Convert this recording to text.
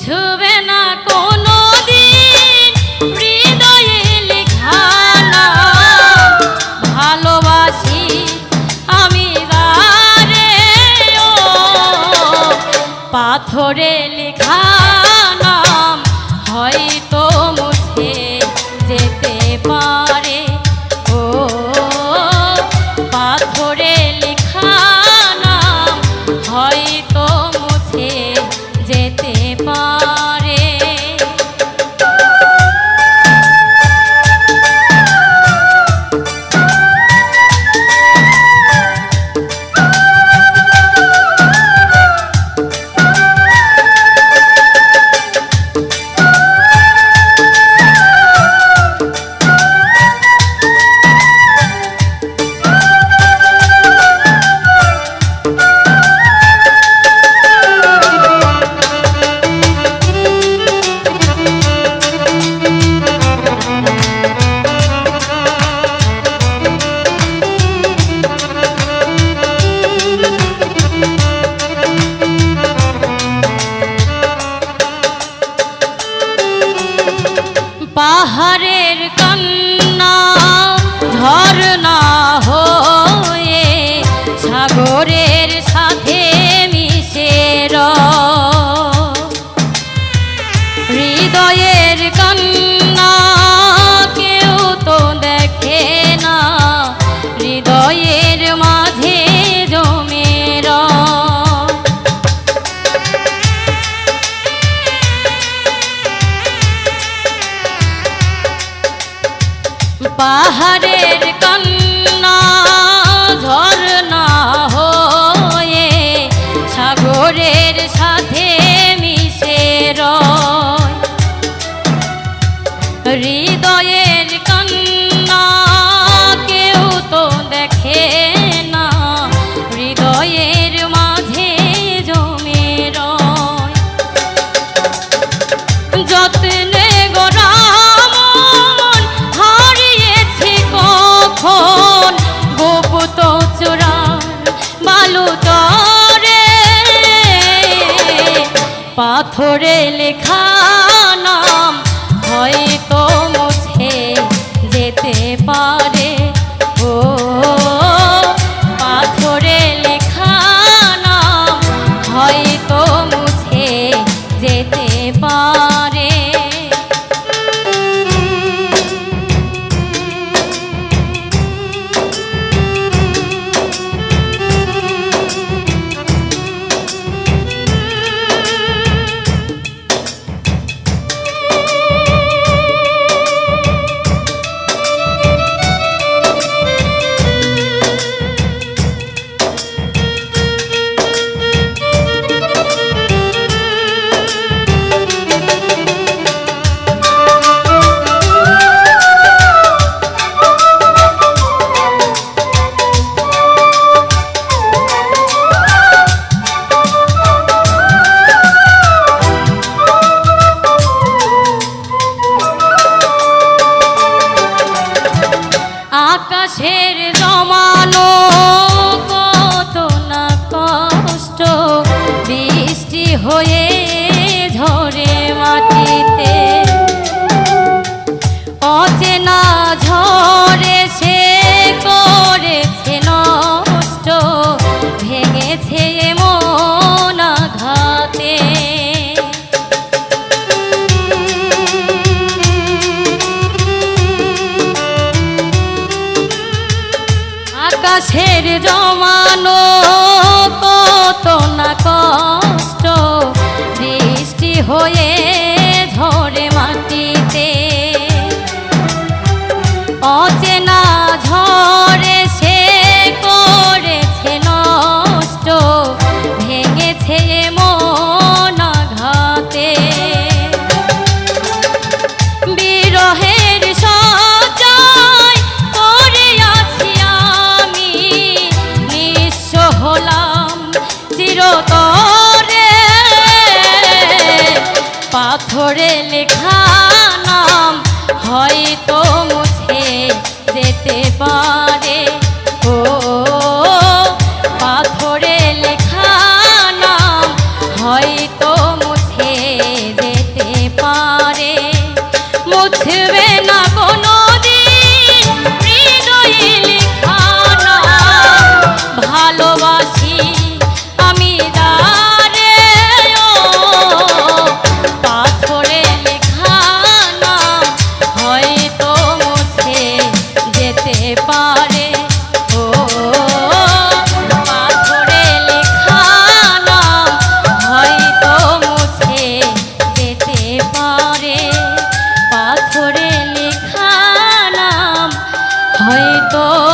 ছুবে না কোনো দিন হৃদয়ে লেখা। ভালোবাসি আমি যারে ও পাথরে লেখা হয়তো কেউ তো দেখে না। হৃদয়ের পাহাড়ের কন্যা পাথরে লেখা নাম হয়তো জমানো কত না কষ্ট। বৃষ্টি হয়ে মাটিতে। অচেনা আকাশের জমানো পাথরে লেখা নাম হয়তো মুছে যেতে পারে। তো